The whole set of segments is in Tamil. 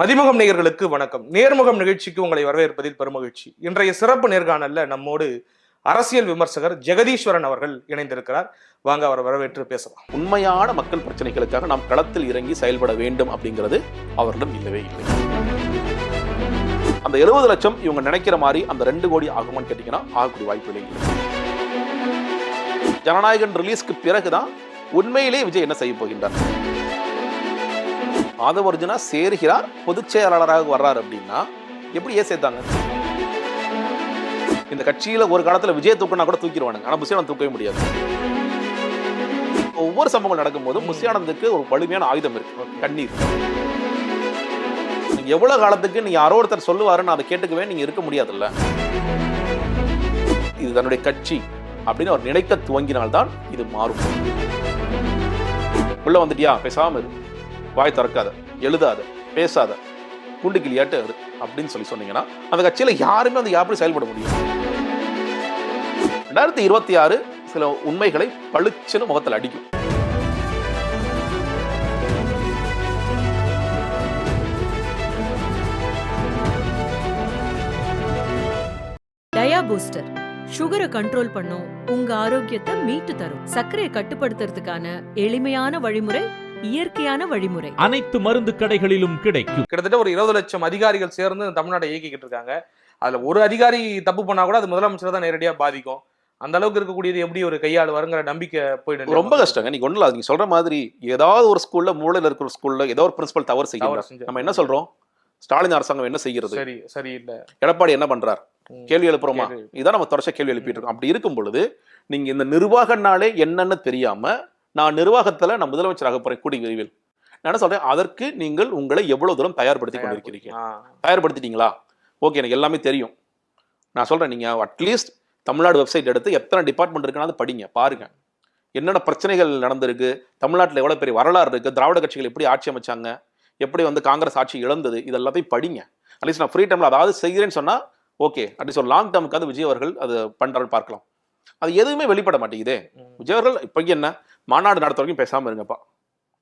மதிமுகம் நேயர்களுக்கு வணக்கம். நேர்முகம் நிகழ்ச்சிக்கு உங்களை வரவேற்பதில் பெருமகிழ்ச்சி. இன்றைய சிறப்பு நேர்காணல்ல நம்மோடு அரசியல் விமர்சகர் ஜெகதீஸ்வரன் அவர்கள் இணைந்திருக்கிறார். வாங்க அவரை வரவேற்று பேசலாம். உண்மையான மக்கள் பிரச்சனைகளுக்காக நாம் களத்தில் இறங்கி செயல்பட வேண்டும் அப்படிங்கிறது அவர்களிடம் இல்லவே இல்லை. அந்த எழுபது லட்சம் இவங்க நினைக்கிற மாதிரி அந்த ரெண்டு கோடி ஆகுமான்னு கேட்டீங்கன்னா ஆகக்கூடிய வாய்ப்பு இல்லை. ஜனநாயகன் ரிலீஸ்க்கு பிறகுதான் உண்மையிலேயே விஜய் என்ன செய்ய போகின்றார்? ஆதவர்ஜுனா சேர்கிறார் பொதுச் செயலாளராக வர்றார் அப்படின்னா எப்படி ஏன் சேர்த்தாங்க? இந்த கட்சியில ஒரு காலத்துல விஜய் தூக்கினா கூட தூக்கிடுவானுங்க. ஆனா புசியானந்த் தூக்கவே முடியாது. ஒவ்வொரு சம்பவங்கள் நடக்கும்போது புசியானந்துக்கு ஒரு வலிமையான ஆயுதம் இருக்கு. கண்ணீர். நீங்க எவ்வளவு காலத்துக்கு நீங்க யாரோ ஒருத்தர் சொல்லுவாருன்னு அதை கேட்டுக்கவே நீங்க இருக்க முடியாதுல்ல. இது தன்னுடைய கட்சி அப்படின்னு அவர் நினைக்க துவங்கினால்தான் இது மாறும். உள்ள வந்துட்டியா? பேசாம இரு. வாய் திறக்காத எழுதாத பேசாத குண்டு கிளியாட்டு அப்படின்னு சொல்லி சொன்னீங்கன்னா அந்த கட்சியில யாருமே அந்த எப்படி செயல்பட முடியும் ரெண்டாயிரத்தி இருபத்தி ஆறு சில உண்மைகளை பளிச்சுன்னு முகத்தில் அடிக்கும். டயா பூஸ்டர். சுகரை கண்ட்ரோல் பண்ணும் உங்க ஆரோக்கியத்தை மீட்டு தரும். சர்க்கரையை கட்டுப்படுத்துறதுக்கான எளிமையான வழிமுறை இயற்கையான வழிமுறை. அனைத்து மருந்து கடைகளிலும் கிடைக்கும். கிட்டத்தட்ட ஒரு இருபது லட்சம் அதிகாரிகள் சேர்ந்து தமிழ்நாட்டை இயக்கிக்கிட்டு இருக்காங்க. அதுல ஒரு அதிகாரி தப்பு பண்ணா கூட அது முதலமைச்சர் தான் நேரடியா பாதிக்கும். அந்த அளவுக்கு இருக்கக்கூடியது எப்படி ஒரு கையாளுவாருங்கிற நம்பிக்கை போயிட்டு ரொம்ப கஷ்டங்க. நீங்க இல்ல நீங்க சொல்ற மாதிரி ஏதாவது ஒரு ஸ்கூல்ல மூலையில இருக்கிற ஒரு ஸ்கூல்ல ஏதோ ஒரு பிரின்சிபல் தவறு செஞ்சு- நம்ம என்ன சொல்றோம்? ஸ்டாலின் அரசாங்கம் என்ன செய்கிறது? சரி சரி இல்ல எடப்பாடி என்ன பண்றார். கேள்வி எழுப்புறோமா. இதான் நம்ம தொடர்ச்சியா கேள்வி எழுப்பிட்டு இருக்கோம். அப்படி இருக்கும் பொழுது நீங்க இந்த நிர்வாகனாலே என்னன்னு தெரியாம நான் நிர்வாகத்துல நான் முதலமைச்சராக போறேன். கூடி விரைவில். நான் என்ன சொல்றேன்? அதற்கு நீங்கள் உங்களை எவ்வளவு தூரம் தயார்படுத்தி கொண்டிருக்கிறீங்க தயார்படுத்திட்டீங்களா? ஓகே எனக்கு எல்லாமே தெரியும். நான் சொல்றேன் நீங்க அட்லீஸ்ட் தமிழ்நாடு வெப்சைட் எடுத்து எத்தனை டிபார்ட்மெண்ட் இருக்குன்னு படிங்க பாருங்க. என்னென்ன பிரச்சனைகள் நடந்திருக்கு? தமிழ்நாட்டில் எவ்வளவு பெரிய வரலாறு இருக்கு? திராவிட கட்சிகள் எப்படி ஆட்சி அமைச்சாங்க? எப்படி வந்து காங்கிரஸ் ஆட்சி இழந்தது? இது எல்லாத்தையும் படிங்க அட்லீஸ்ட் நான் ஃப்ரீ டைம்ல அதாவது செய்கிறேன்னு சொன்னா ஓகே. அட்லீஸ்ட் ஒரு லாங் டேர்முக்காவது விஜய் அவர்கள் அது பண்றாரு பார்க்கலாம். அது எதுவுமே வெளிப்பட மாட்டேங்குதே. விஜய் அவர்கள் இப்போக்கி என்ன? மாநாடு நடத்த வரைக்கும் பேசாம இருங்கப்பா.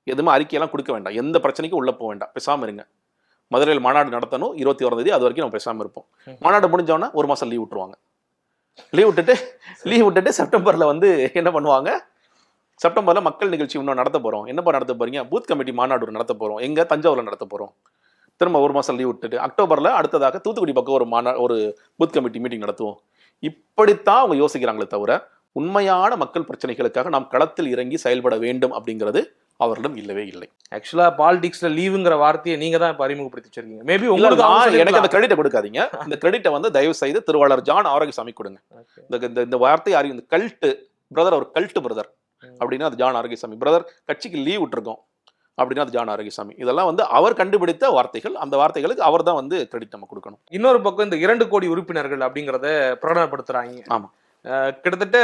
எதுவுமே அறிக்கையெல்லாம் கொடுக்க வேண்டாம். எந்த பிரச்சனைக்கும் உள்ள போக வேண்டாம். பேசாம இருங்க. மதுரையில் மாநாடு நடத்தணும். இருபத்தி ஓராம் தேதி அது வரைக்கும் நம்ம பேசாம இருப்போம். மாநாடு முடிஞ்சோன்னா ஒரு மாசம் லீவ் விட்டுருவாங்க. லீவ் விட்டுட்டு லீவ் விட்டுட்டு செப்டம்பர்ல வந்து என்ன பண்ணுவாங்க? செப்டம்பர்ல மக்கள் நிகழ்ச்சி இன்னும் நடத்த போறோம். என்னப்பா நடத்த போறீங்க? பூத் கமிட்டி மாநாடு நடத்த போறோம். எங்க? தஞ்சாவூர்ல நடத்த போறோம். திரும்ப ஒரு மாசம் லீவ் விட்டுட்டு அக்டோபர்ல அடுத்ததாக தூத்துக்குடி பக்கம் ஒரு மாநா ஒரு பூத் கமிட்டி மீட்டிங் நடத்துவோம். இப்படித்தான் அவங்க யோசிக்கிறாங்களே தவிர உண்மையான மக்கள் பிரச்சனைகளுக்காக நாம் களத்தில் இறங்கி செயல்பட வேண்டும் அப்படிங்கிறது அவர்களிடம் இல்லவே இல்லை ஆக்சுவலா பாலிடிக்ஸ்ல லீவுங்கிற வார்த்தையை நீங்க தான் இப்ப அறிமுகப்படுத்தி வச்சிருக்கீங்க மேபி உங்களுக்கு எனக்கு அந்த. கிரெடிட்டை கொடுக்காதீங்க இந்த கிரெடிட்டை வந்து தயவு செய்து திருவாளர் ஜான் ஆரோக்கியசாமி கொடுங்க. இந்த இந்த- இந்த வார்த்தை அறிவு இந்த கல்ட்டு பிரதர் அவர் கல்ட்டு பிரதர். அப்படின்னா அது ஜான் ஆரோக்கியசாமி பிரதர் கட்சிக்கு லீவ் விட்டுருக்கோம் அப்படின்னா அது ஜான் ஆரோக்கியசாமி. இதெல்லாம் வந்து அவர் கண்டுபிடித்த வார்த்தைகள். அந்த வார்த்தைகளுக்கு அவர் தான் வந்து கிரெடிட் நம்ம கொடுக்கணும். இன்னொரு பக்கம் இந்த இரண்டு கோடி உறுப்பினர்கள் அப்படிங்கறத பிரகடனப்படுத்துறாங்க ஆமா. அஹ் கிட்டத்தட்ட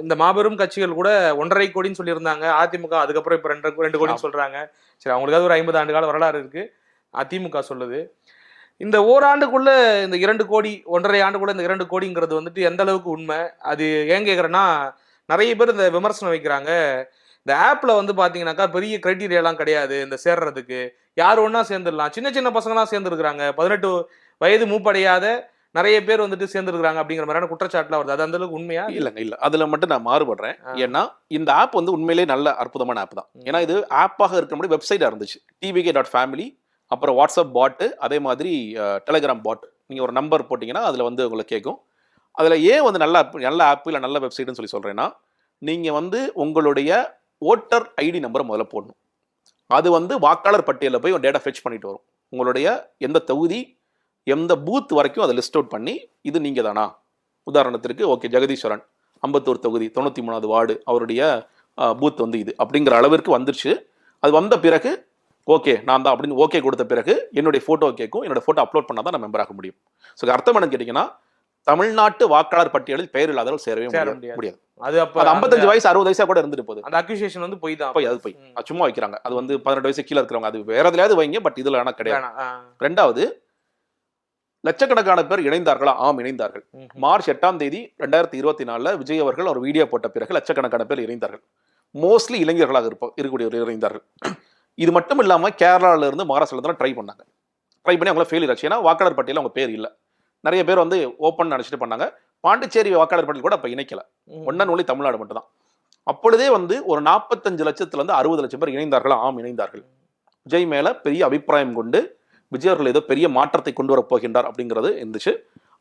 இந்த மாபெரும் கட்சிகள் கூட ஒன்றரை கோடின்னு சொல்லியிருந்தாங்க. அதிமுக அதுக்கப்புறம் இப்ப ரெண்டு ரெண்டு கோடின்னு ஆமா. சொல்றாங்க. சரி அவங்களுக்காவது ஒரு ஐம்பது ஆண்டு கால வரலாறு இருக்கு. அதிமுக சொல்லுது. இந்த ஓராண்டுக்குள்ள இந்த இரண்டு கோடி ஒன்றரை ஆண்டுக்குள்ள இந்த இரண்டு கோடிங்கிறது வந்துட்டு எந்த அளவுக்கு உண்மை? அது ஏன் கேக்குறேன்னா நிறைய பேர் இந்த விமர்சனம் வைக்கிறாங்க. இந்த ஆப்ல வந்து பாத்தீங்கன்னாக்கா பெரிய கிரைட்டீரியாலாம் கிடையாது இந்த சேர்றதுக்கு. யார் ஒண்ணா சேர்ந்துடலாம். சின்ன சின்ன பசங்களாம் சேர்ந்துருக்காங்க பதினெட்டு வயது மூப்படையாத நிறைய பேர் வந்துட்டு சேர்ந்துருக்காங்க அப்படிங்கிற மாதிரியான குற்றச்சாட்டுலாம் வருது. அது அந்த அளவுக்கு உண்மையா? இல்லைங்க இல்ல. அதுல மட்டும் நான் மாறுபடுறேன். ஏன்னா இந்த ஆப் வந்து உண்மையிலேயே நல்ல அற்புதமான ஆப் தான். ஏன்னா இது ஆப்பாக இருக்க முடியும் வெப்சைட்டா இருந்துச்சு. டிவிகே டாட் ஃபேமிலி அப்புறம் வாட்ஸ்அப் பாட்டு அதே மாதிரி டெலிகிராம் பாட். நீங்க ஒரு நம்பர் போட்டிங்கன்னா அதுல வந்து உங்களுக்கு கேட்கும். அதுல ஏன் வந்து நல்ல app- நல்ல ஆப் இல்லை நல்ல வெப்சைட்னு சொல்லி சொல்றேன்னா நீங்க வந்து உங்களுடைய ஓட்டர் ஐடி நம்பரை முதல்ல போடணும். அது வந்து வாக்காளர் பட்டியலில் போய் டேட்டா ஃபெச் பண்ணிட்டு வரும். உங்களுடைய எந்த தொகுதி எந்த பூத் வரைக்கும் அதை லிஸ்ட் அவுட் பண்ணி இது நீங்கள் தானா உதாரணத்திற்கு ஓகே ஜெகதீஸ்வரன் அம்பத்தூர் தொகுதி தொண்ணூற்றி மூணாவது வார்டு அவருடைய பூத் வந்து இது. அப்படிங்கிற அளவிற்கு வந்துருச்சு. அது வந்த பிறகு ஓகே நான் தான் அப்படின்னு ஓகே கொடுத்த பிறகு என்னுடைய ஃபோட்டோ கேட்கும் என்னோடய ஃபோட்டோ அப்லோட் பண்ணால் தான் நான் மெம்பர் ஆக முடியும். ஸோ அர்த்தம் என்னன்னு கேட்டிங்கன்னா தமிழ்நாட்டு வாக்காளர் பட்டியலில் பெயர் இல்லாதவர்கள் சேரவே சேர முடியாது. அது அப்ப ஐம்பத்தஞ்சு வயசு அறுபது வயசா கூட இருந்துட்டு போகுது. அந்த அக்யூசியேஷன் வந்து போய் தான். போய் அது போய். சும்மா வைக்கிறாங்க. அது வந்து பதினெட்டு வயசு கீழே இருக்கிறவங்க. அது வேற எதுலையாவது வைங்க பட் இதுல ஆனால் கிடையாது. ரெண்டாவது லட்சக்கணக்கான பேர் இணைந்தார்களா? ஆம் இணைந்தார்கள். மார்ச் எட்டாம் தேதி ரெண்டாயிரத்தி இருபத்தி நாலுல விஜய் அவர்கள் ஒரு வீடியோ போட்ட பிறகு லட்சக்கணக்கான பேர் இணைந்தார்கள். மோஸ்ட்லி இளைஞர்களாக இருப்ப இருக்கக்கூடியவர் இணைந்தார்கள். இது மட்டும் இல்லாம கேரளால இருந்து மகாராஷ்டிரால இருந்து ட்ரை பண்ணாங்க. ட்ரை பண்ணி அவங்கள ஃபெயிலியர் ஆச்சு ஏன்னா வாக்காளர் பட்டியலில் அவங்க பேர் இல்லை. நிறைய பேர் வந்து ஓப்பன் நினச்சிட்டு பண்ணாங்க. பாண்டிச்சேரி வாக்காளர் பட்டியல் கூட அப்போ இணைக்கல. ஒன்னன் ஒளி தமிழ்நாடு மட்டும்தான். அப்பொழுதே வந்து ஒரு நாற்பத்தஞ்சு லட்சத்துல இருந்து அறுபது லட்சம் பேர் இணைந்தார்கள். ஆம் இணைந்தார்கள். விஜய் மேல பெரிய அபிப்பிராயம் கொண்டு விஜய் அவர்கள் ஏதோ பெரிய மாற்றத்தை கொண்டு வரப் போகின்றார் அப்படிங்கிறது இருந்துச்சு.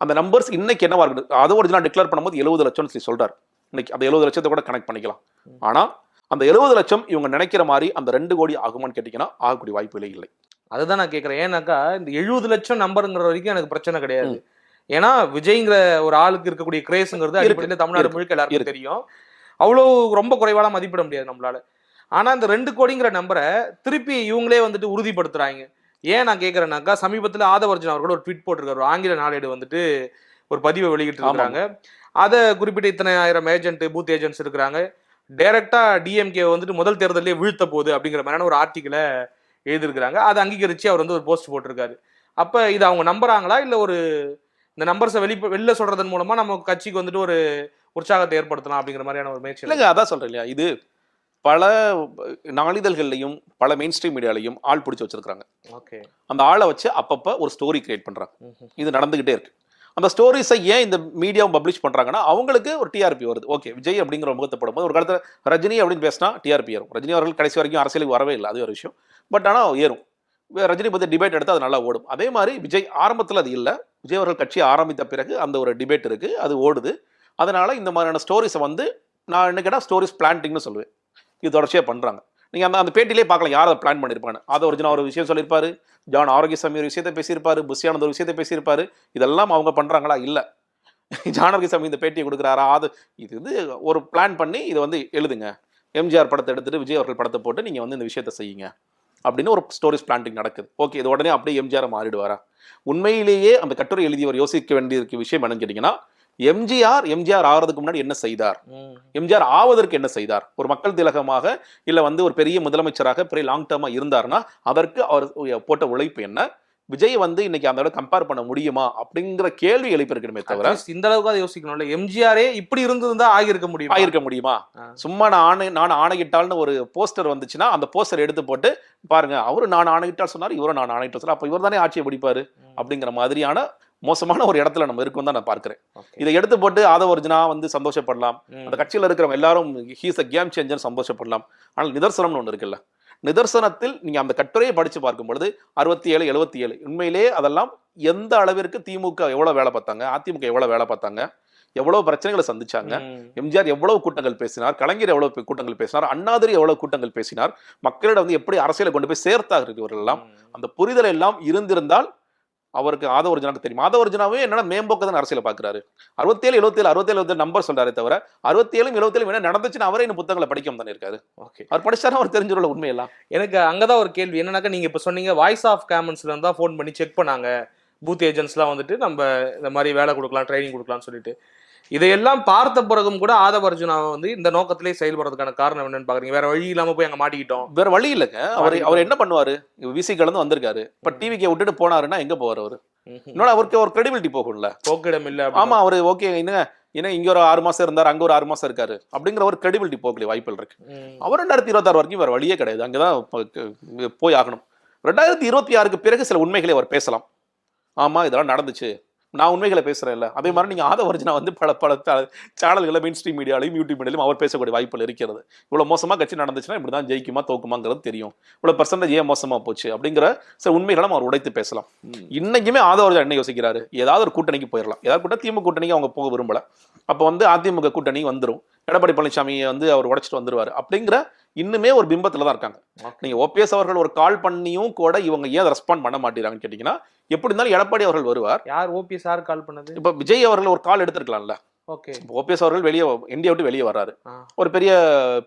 அந்த நம்பர்ஸ் இன்னைக்கு என்னவா இருக்குது அதை ஒரிஜினல் டிக்ளேர் பண்ணும்போது எழுபது லட்சம்னு சொல்லி சொல்றாரு. இன்னைக்கு அந்த எழுபது லட்சத்தை கூட கனெக்ட் பண்ணிக்கலாம். ஆனா அந்த எழுபது லட்சம் இவங்க நினைக்கிற மாதிரி அந்த ரெண்டு கோடி ஆகுமான்னு கேட்டீங்கன்னா ஆகக்கூடிய வாய்ப்புகளே இல்லை. அதுதான் நான் கேட்கறேன் ஏன்னாக்கா இந்த எழுபது லட்சம் நம்பருங்கிற வரைக்கும் எனக்கு பிரச்சனை கிடையாது. ஏன்னா விஜய்ங்கிற ஒரு ஆளுக்கு இருக்கக்கூடிய கிரேஸ்ங்கிறது. அடிப்படையில் தமிழ்நாடு. முழுக்க எல்லாருக்கும். தெரியும். அவ்வளோ ரொம்ப குறைவால மதிப்பிட முடியாது நம்மளால. ஆனா இந்த ரெண்டு கோடிங்கிற நம்பரை திருப்பி இவங்களே வந்துட்டு உறுதிப்படுத்துறாங்க. ஏன் நான் கேட்கறேன்னாக்கா சமீபத்தில் ஆதவர்ஜன் அவர்கள் ஒரு ட்வீட் போட்டிருக்காரு. ஆங்கில நாளேடு வந்துட்டு ஒரு பதிவை வெளியிட்டு இருக்காங்க அதை குறிப்பிட்ட இத்தனை ஆயிரம் ஏஜென்ட் பூத் ஏஜென்ட்ஸ் இருக்கிறாங்க. டைரக்டா டிஎம்கே வந்துட்டு முதல் தேர்தலே வீழ்த்த போகுது அப்படிங்கிற மாதிரியான ஒரு ஆர்டிக்கலை எழுதியிருக்கிறாங்க. அதை அங்கீகரிச்சு அவர் வந்து ஒரு போஸ்ட் போட்டிருக்காரு. அப்ப இது அவங்க நம்புறாங்களா? இல்ல ஒரு இந்த நம்பர்ஸை வெளி வெளில சொல்றதன் மூலமா நம்ம கட்சிக்கு வந்துட்டு ஒரு உற்சாகத்தை ஏற்படுத்தலாம் அப்படிங்கிற மாதிரியான ஒரு முயற்சி இல்லைங்க அதான் சொல்றேன் இல்லையா? இது பல நாளிதழ்கள்லையும் பல மெயின் ஸ்ட்ரீம் மீடியாலையும் ஆள் பிடிச்சி வச்சிருக்காங்க ஓகே. அந்த ஆளை வச்சு அப்பப்போ ஒரு ஸ்டோரி கிரியேட் பண்றாங்க. இது நடந்துகிட்டே இருக்கு. அந்த ஸ்டோரிஸை ஏன் இந்த மீடியாவும் பப்ளிஷ் பண்றாங்கன்னா அவங்களுக்கு ஒரு டிஆர்பி வருது. ஓகே விஜய் அப்படிங்கிற முகத்தை போடும்போது ஒரு காலத்துல ரஜினி அப்படின்னு பேசினா டிஆர்பி ஏறும். ரஜினி அவர்கள் கடைசி வரைக்கும் அரசியலுக்கு வரவே இல்லை அது ஒரு விஷயம். பட் ஆனால் ஏறும். ரஜினி பற்றி டிபேட் எடுத்து அது நல்லா ஓடும். அதே மாதிரி விஜய் ஆரம்பத்தில் அது இல்லை. விஜய் அவர்கள் கட்சி ஆரம்பித்த பிறகு அந்த ஒரு டிபேட் இருக்குது அது ஓடுது. அதனால் இந்த மாதிரியான ஸ்டோரிஸை வந்து நான் என்ன கேட்டால் ஸ்டோரிஸ் பிளான்டிங்னு சொல்லுவேன். இது தொடர்ச்சியாக பண்ணுறாங்க நீங்கள் அந்த அந்த பேட்டிலே பார்க்கலாம் யார் அதை பிளான் பண்ணியிருப்பாங்க அதை ஒரிஜினல் ஒரு விஷயம் சொல்லியிருப்பார். ஜான் ஆரோக்கியசாமி ஒரு விஷயத்தை பேசியிருப்பார். புஷியானந்த ஒரு விஷயத்தை பேசியிருப்பார். இதெல்லாம் அவங்க பண்ணுறாங்களா இல்லை. ஜானகிசாமி இந்த பேட்டியை கொடுக்குறாரா? அது இது வந்து ஒரு பிளான் பண்ணி இதை வந்து எழுதுங்க. எம்ஜிஆர் படத்தை எடுத்துகிட்டு விஜய் அவர்கள் படத்தை போட்டு நீங்கள் வந்து இந்த விஷயத்தை செய்யுங்க. அப்படின்னு ஒரு ஸ்டோரிஸ் பிளான்டிங் நடக்குது. ஓகே இது உடனே அப்படியே எம்ஜிஆர் மாறிடுவாரா? உண்மையிலேயே அந்த கட்டுரை எழுதியவர் யோசிக்க வேண்டிய விஷயம் என்னன்னு கேட்டீங்கன்னா எம்ஜிஆர் எம்ஜிஆர் ஆகிறதுக்கு முன்னாடி என்ன செய்தார்? எம்ஜிஆர் ஆவதற்கு என்ன செய்தார்? ஒரு மக்கள் திலகமாக இல்ல வந்து ஒரு பெரிய முதலமைச்சராக பெரிய லாங் டேர்மா இருந்தாருன்னா அதற்கு அவர் போட்ட உழைப்பு என்ன? விஜய் வந்து இன்னைக்கு அந்த கம்பேர் பண்ண முடியுமா அப்படிங்கிற கேள்வி எழுப்பியிருக்கணுமே தவிர இந்த அளவுக்கு அதை யோசிக்கணும்ல எம்ஜிஆரே இப்படி இருந்திருந்தா ஆகியிருக்க முடியும்? ஆயிருக்க முடியுமா. சும்மா நான் ஆணை நான் ஆணையிட்டால்னு ஒரு போஸ்டர் வந்துச்சுன்னா அந்த போஸ்டர் எடுத்து போட்டு பாருங்க அவரு நான் ஆணையிட்டால் சொன்னார் இவரும் நான் ஆணையிட்டால் சொன்னார் அப்ப இவர் தானே ஆட்சியை பிடிப்பாரு? அப்படிங்கிற மாதிரியான மோசமான ஒரு இடத்துல நம்ம இருக்கும் தான் நான் பார்க்கிறேன். இதை எடுத்து போட்டு ஆதவர்ஜனா வந்து சந்தோஷப்படலாம். அந்த கட்சியில் இருக்கிறவங்க எல்லாரும் ஹீஸ் அ கேம் சேஞ்சர் சந்தோஷப்படலாம். ஆனால் நிதர்சனம்னு ஒன்று இருக்குல்ல? நிதர்சனத்தில் நீங்க அந்த கட்டுரையை படிச்சு பார்க்கும் பொழுது அறுபத்தி ஏழு எழுபத்தி ஏழு உண்மையிலே அதெல்லாம் எந்த அளவிற்கு திமுக எவ்வளவு வேலை பார்த்தாங்க அதிமுக எவ்வளவு வேலை பார்த்தாங்க எவ்வளவு பிரச்சனைகளை சந்திச்சாங்க எம்ஜிஆர் எவ்வளவு கூட்டங்கள் பேசினார் கலைஞர் எவ்வளவு கூட்டங்கள் பேசினார் அண்ணாதிரி எவ்வளவு கூட்டங்கள் பேசினார் மக்களிடம் வந்து எப்படி அரசியலை கொண்டு போய் சேர்த்தார்கள் இவர்கள் எல்லாம் அந்த புரிதல் எல்லாம் இருந்திருந்தால் அவருக்கு ஆதவர்ஜனாக்கு தெரியும்? ஆதவர்ஜனாவே என்னன்னா மேம்போக்கு தான் அரசியலை பார்க்குறாரு. அறுபத்தேழு எழுபத்தேழு அறுபத்தேழு எழுபத்தேழு நம்பர் சொல்றாரே தவிர அறுபத்தேழு எழுபத்தேழு என்ன நடந்துச்சுன்னு அவரே இந்த புத்தகங்களை படிக்காம தானே இருக்காரு. ஓகே. அவர் படிச்சாலும் அவர் தெரிஞ்சிடல உண்மையெல்லாம். எனக்கு அங்கதான் ஒரு கேள்வி. என்னன்னாக்கா நீங்க இப்ப சொன்னீங்க வாய்ஸ் ஆஃப் காமன்ஸ்ல இருந்தா ஃபோன் பண்ணி செக் பண்ணாங்க. பூத் ஏஜென்ட்ஸ்லாம் வந்துட்டு நம்ம இந்த மாதிரி வேலை கொடுக்கலாம் ட்ரைனிங் கொடுக்கலாம்னு சொல்லிட்டு. இதையெல்லாம் பார்த்த பிறகும் கூட ஆதவ அர்ஜுனா வந்து இந்த நோக்கத்திலே செயல்படுறதுக்கான காரணம் என்னன்னு பாக்குறீங்க. வேற வழி இல்லாம போய் அங்க மாட்டிக்கிட்டோம். வேற வழி இல்லைங்க. அவர் அவர் என்ன பண்ணுவாரு? விசி கலந்து வந்திருக்காரு. இப்ப டிவிக்கு விட்டுட்டு போனாருன்னா எங்க போவார் அவரு? இன்னொன்று அவருக்கு ஒரு கிரெடிபிலிட்டி போகும்ல. போக்கிடம் இல்ல ஆமா அவரு ஓகே என்ன ஏன்னா இங்க ஒரு ஆறு மாசம் இருந்தார் அங்க ஒரு ஆறு மாசம் இருக்காரு அப்படிங்கிற ஒரு கிரெடிபிலிட்டி போகக்கூடிய வாய்ப்புகள் இருக்கு. அவர் ரெண்டாயிரத்தி இருபத்தாறு வரைக்கும் வேற வழியே கிடையாது. அங்கதான் போய் ஆகணும். ரெண்டாயிரத்தி இருபத்தி ஆறுக்கு பிறகு சில உண்மைகளை அவர் பேசலாம். ஆமா இதெல்லாம் நடந்துச்சு. நான் உண்மைகளை பேசுறேன்ல. அதே மாதிரி நீங்க ஆதவர்ஜனா வந்து பல பல சேனல்களில் மெயின் ஸ்ட்ரீம் மீடியாலையும் யூடியூப் மீடியாலையும் அவர் பேசக்கூடிய வாய்ப்புகள் இருக்கிறது. இவ்வளவு மோசமா கட்சி நடந்துச்சுன்னா இப்படி தான் ஜெயிக்குமா தோக்குமாங்கிறது தெரியும். இவ்வளவு பர்சன்டேஜ் ஏன் மோசமா போச்சு அப்படிங்கிற சில உண்மைகளும் அவர் உடைத்து பேசலாம். இன்னைக்குமே ஆதவர்ஜன் என்ன யோசிக்கிறாரு? ஏதாவது ஒரு கூட்டணிக்கு போயிடலாம். ஏதாவது கூட்டம் திமுக கூட்டணிக்கு அவங்க போக விரும்பல. அப்போ வந்து அதிமுக கூட்டணி வந்துரும். எடப்பாடி பழனிசாமியை வந்து அவர் உடைச்சிட்டு வந்துருவாரு. அப்படிங்கிற இன்னுமே ஒரு பிம்பத்துல தான் இருக்காங்க. Okay. நீங்க ஓபிஎஸ் அவர்கள் ஒரு கால் பண்ணியும் கூட இவங்க ஏன் ரெஸ்பாண்ட் பண்ண மாட்டேங்கிறாங்கன்னு கேட்டீங்கன்னா எப்படி இருந்தாலும் எடப்பாடி அவர்கள் வருவார். யார் ஓபிஎஸ் யார் கால் பண்ணது? இப்ப விஜய் அவர்கள் ஒரு கால் எடுத்திருக்கலாம்ல. ஓகே. ஓபிஎஸ் அவர்கள் வெளியே இந்தியா விட்டு வெளியே வர்றாரு. ஒரு பெரிய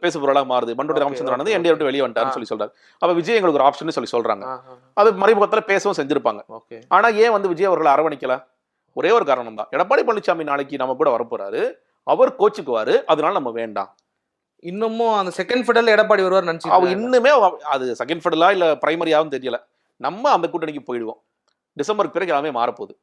பேசு பொருளாக மாறுது. பண்டோடி ராமச்சந்திரன் வந்து இந்தியா விட்டு வெளியே. வந்துட்டாருன்னு சொல்லி சொல்றாரு. அப்ப விஜய் எங்களுக்கு ஒரு ஆப்ஷன் சொல்லி சொல்றாங்க. அது மறைமுகத்துல பேசவும் செஞ்சிருப்பாங்க. ஆனா ஏன் வந்து விஜய் அவர்களை அரவணைக்கல? ஒரே ஒரு காரணம் தான் எடப்பாடி பழனிசாமி நாளைக்கு நம்ம கூட வரப்போறாரு. அவர் கோச்சுக்குவாரு அதனால நம்ம வேண்டாம். இன்னமும் அந்த செகண்ட் ஃபெடல் எடப்பாடி வருவார் அவ நினைச்சு இன்னுமே அவ- அது செகண்ட் ஃபெடலா இல்ல பிரைமரியாவும் தெரியல. நம்ம அந்த கூட்டணிக்கு போயிடுவோம். டிசம்பருக்கு பிறகு எல்லாமே மாறப்போகுது.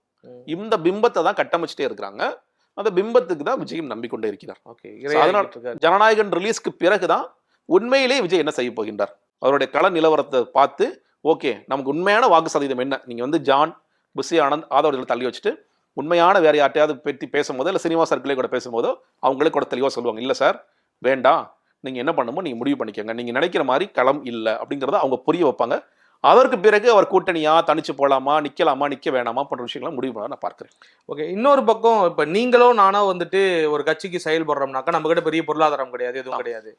இந்த பிம்பத்தை தான் கட்டமைச்சிட்டே இருக்கிறாங்க. அந்த பிம்பத்துக்கு தான் விஜயம் நம்பிக்கொண்டே இருக்கிறார். ஓகே அதனால- ஜனநாயகன் ரிலீஸ்க்கு பிறகுதான் உண்மையிலே விஜய் என்ன செய்ய போகின்றார்? அவருடைய கள நிலவரத்தை பார்த்து ஓகே நமக்கு உண்மையான வாக்கு சதவீதம் என்ன? நீங்க வந்து ஜான் புஷி ஆனந்த் ஆதவர்களை தள்ளி வச்சுட்டு உண்மையான வேற யார்ட்டையாவது பற்றி பேசும்போதோ இல்லை சினிமா சர்க்கிளே கூட பேசும்போதோ அவங்களே கூட தெளிவாக சொல்லுவாங்க. இல்லை சார் வேண்டாம் நீங்கள் என்ன பண்ணுமோ நீங்கள் முடிவு பண்ணிக்கோங்க. நீங்கள் நினைக்கிற மாதிரி களம் இல்லை அப்படிங்கிறத அவங்க புரிய வைப்பாங்க. அதற்கு பிறகு அவர் கூட்டணியா தனிச்சு போலாமா நிக்கலாமா நிக்க வேணாமா போன்ற விஷயங்களை முடிவு பண்ண நான் பார்க்கிறேன். ஓகே இன்னொரு பக்கம் இப்ப நீங்களோ நானோ வந்துட்டு ஒரு கட்சிக்கு செயல்படுறோம்னாக்கா நம்ம கிட்ட பெரிய பொருளாதாரம் கிடையாது எதுவும். கிடையாது.